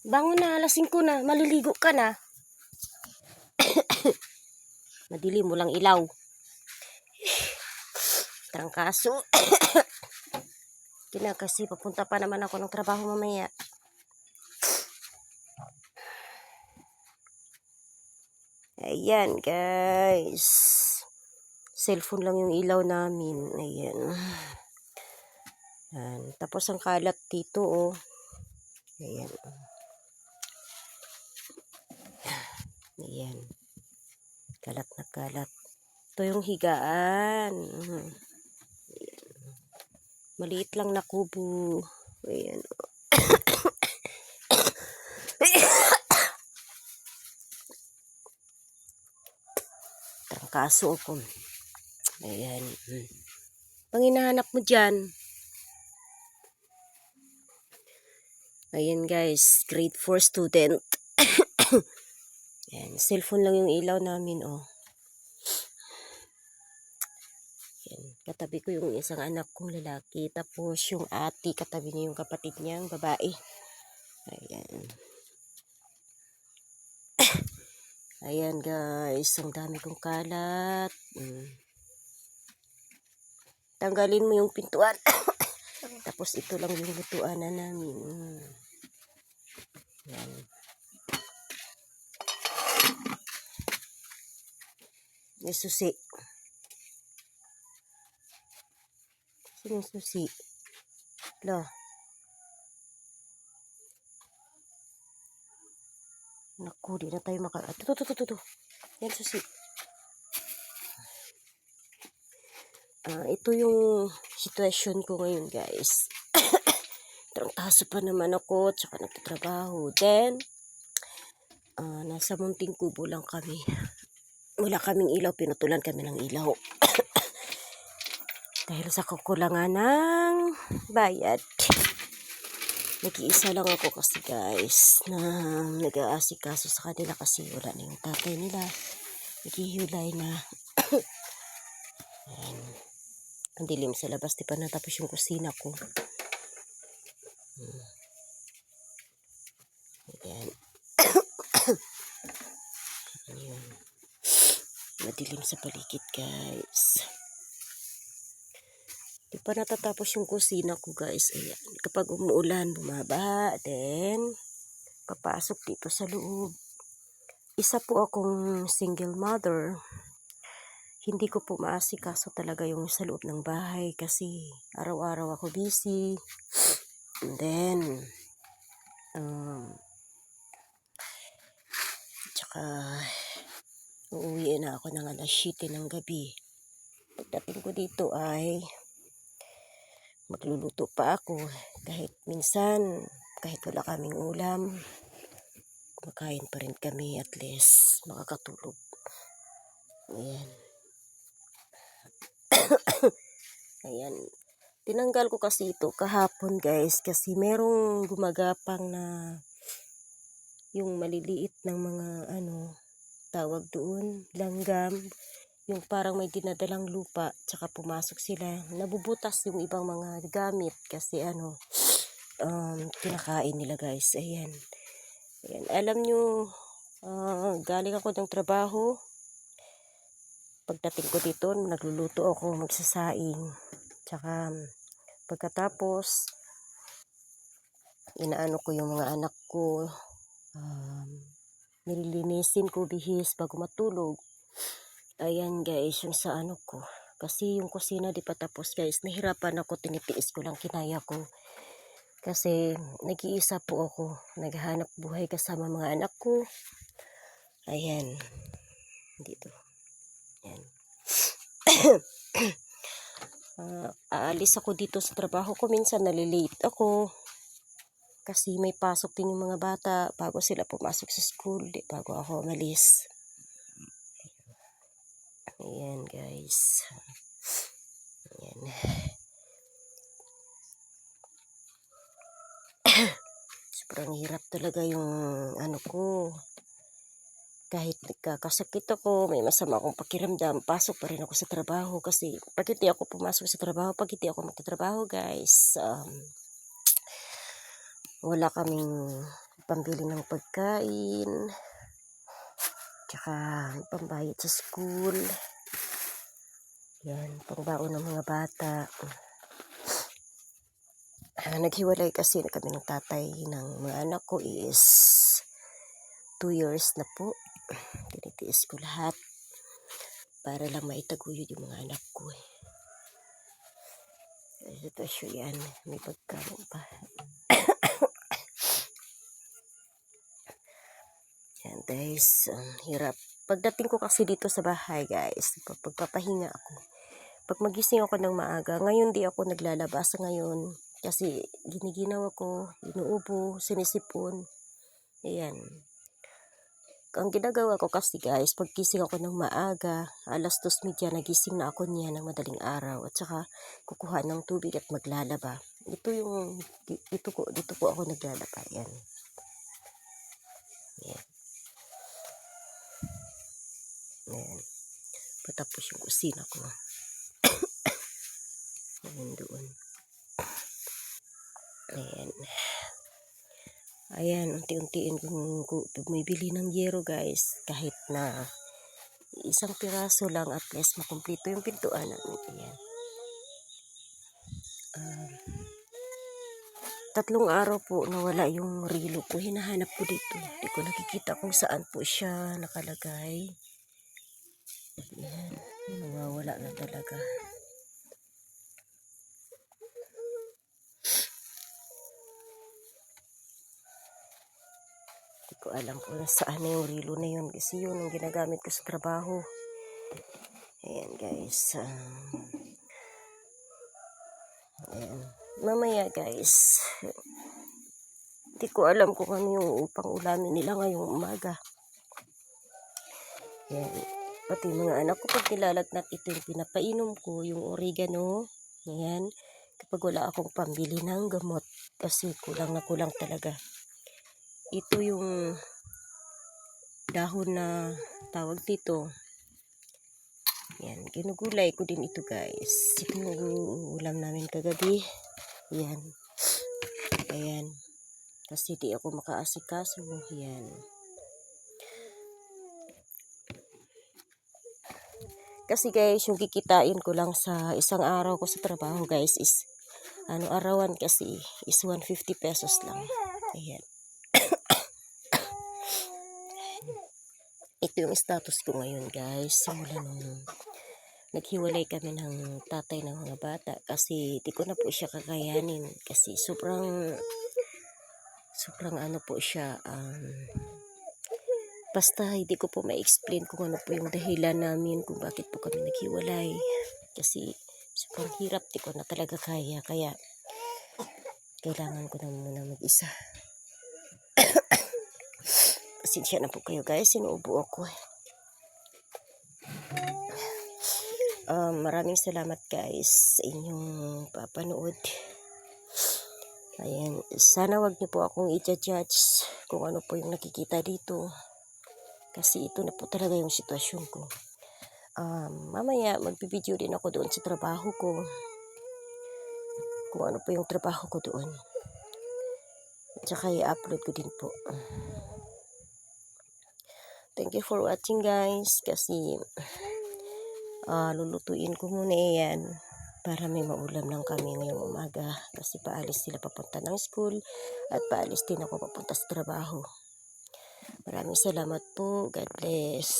Bangon na, alas 5 na. Maliligo ka na. Madilim mo lang ilaw. Trangkaso. Kina kasi papunta pa naman ako ng trabaho mamaya. Ayan, guys. Cellphone lang yung ilaw namin. Ayan. Ayan. Tapos ang kalat dito, oh. Ayan. Ayan. Kalat na kalat. Ito yung higaan. Mhm. Ayan. Maliit lang na kubo. Ayan. Trangkaso ako. Ayan. Mm. Pang hinahanap mo dyan. Ayan guys, grade 4 student. Ayan, cellphone lang yung ilaw namin, oh. Ayan, katabi ko yung isang anak kong lalaki. Tapos yung ati, katabi niya yung kapatid niyang babae. Ayan. Ayan guys, ang dami kong kalat. Mm. Tanggalin mo yung pintuan. Tapos ito lang yung lutuan na namin. Mm. Yan. May susi. Sino yung susi? Lo. Naku, di na tayo maka... Ito, ito, ito, ito. Yan, susi. Ah, ito yung sitwasyon ko ngayon, guys. Trangkaso pa naman ako, tsaka nagtatrabaho. Then, ah, nasa munting kubo lang kami. Wala kaming ilaw, pinutulan kami ng ilaw. Dahil sa kakulangan ng bayad. Nag-iisa lang ako kasi guys na nag-aasikaso sa kanila kasi wala na yung tatay nila. Naghihulay na. Ayan. Ang dilim sa labas. Di pa natapos yung kusina ko. Hmm. Ayan. Ayan. Madilim sa paligid guys. Di pa natatapos yung kusina ko guys. Ayan. Kapag umuulan, bumaba. Then, papasok dito sa loob. Isa po akong single mother. Hindi ko po maasikaso talaga yung sa loob ng bahay kasi araw-araw ako busy. And then, um, tsaka, uuwi na ako ng alas 7 ng gabi. Pagdating ko dito ay magluluto pa ako. Kahit minsan kahit wala kaming ulam makain pa rin kami at least makakatulog. Ayan. Ayan. Tinanggal ko kasi ito kahapon guys kasi merong gumagapang na yung maliliit ng mga ano tawag doon langgam yung parang may dinadalang lupa tsaka pumasok sila. Nabubutas yung ibang mga gamit kasi ano um, kinakain nila guys. Ayan. Ayan. Alam nyo ah, galing ako ng trabaho. Pagdating ko dito nagluluto ako magsasaing. Tsaka pagkatapos inaano ko yung mga anak ko. Um, nililinisin ko bihis bago matulog Ayan guys, yung sa ano ko. Kasi yung kusina di pa tapos guys. Nahirapan ako, tinitiis ko lang kinaya ko. Kasi nag-iisa po ako. Naghahanap buhay kasama mga anak ko. Ayan. Dito. Ayan. Ah, aalis ako dito sa trabaho ko. Minsan nalilate ako. Kasi may pasok din yung mga bata bago sila pumasok sa school. Di, bago ako umalis. Ayan guys. Ayan. Sobrang hirap talaga yung ano ko. Kahit nagkakasakit ako, may masama akong pakiramdam, pasok pa rin ako sa trabaho kasi pag hindi ako pumasok sa trabaho, pag hindi ako magtatrabaho guys, um, wala kaming pambili ng pagkain. Tsaka pambayad sa school. Yan, pangbaon ng mga bata. Ah, naghiwalay kasi na kami ng tatay ng mga anak ko is 2 years na po. Tinitiis ko lahat para lang maitaguyod yung mga anak ko eh. Siya yan. May pagkain pa. Yan guys. Ang hirap. Pagdating ko kasi dito sa bahay guys. Pagpapahinga ako. Pag magising ako ng maaga. Ngayon di ako naglalabas ngayon. Kasi giniginaw ako. Inuubo. Sinisipon. Ayan. Ang ginagawa ko kasi guys, pag gising ako ng maaga, alas dos media, nagising na ako niya ng madaling araw. At saka, kukuha ng tubig at maglalaba. Ito yung, dito ko, dito ko ako naglalaba. Yan. Yan. Patapos yung kusina ko. Yan doon. Ayan. Ayan, unti-untiin kung kung bumibili ng yero guys. Kahit na isang piraso lang at least makumpleto yung pintuan namin. Ayan. Ah, tatlong araw po nawala yung rilo ko. Hinahanap ko dito. Hindi ko nakikita kung saan po siya nakalagay. Nawawala na talaga. Hindi ko alam kung saan na yung rilo na yun. Kasi yun ang ginagamit ko sa trabaho. Ayan guys. Um, ayan. Mamaya guys. Hindi ko alam kung ano yung upang ulamin nila ngayong umaga. Ayan. Pati mga anak ko pag nilalagnat ito yung pinapainom ko. Yung oregano. Ayan. Kapag wala akong pambili ng gamot. Kasi kulang na kulang talaga ito yung dahon na tawag dito. Yan, ginugulay ko din ito guys. Ito yung ulam namin kagabi. Yan. Ayan. Kasi di ako makaasikaso. Yan. Kasi guys, yung kikitain ko lang sa isang araw ko sa trabaho guys is ano arawan kasi is 150 pesos lang. Ayan. ito yung status ko ngayon guys simula nung naghiwalay kami ng tatay ng mga bata kasi di ko na po siya kakayanin kasi sobrang sobrang ano po siya um, basta hindi ko po ma-explain kung ano po yung dahilan namin kung bakit po kami naghiwalay kasi sobrang hirap di ko na talaga kaya kaya kailangan ko na muna mag-isa Pasensya na po kayo guys, sinuubo ako eh. Um, maraming salamat guys sa inyong papanood. Ayan, sana wag niyo po akong i-judge kung ano po yung nakikita dito. Kasi ito na po talaga yung sitwasyon ko. Um, mamaya magbibideo din ako doon sa trabaho ko. Kung ano po yung trabaho ko doon. Tsaka i-upload ko din po. Thank you for watching guys. Kasi uh, lulutuin ko muna yan para may maulam lang kami ngayong umaga. Kasi paalis sila papunta ng school at paalis din ako papunta sa trabaho. Maraming salamat po. God bless.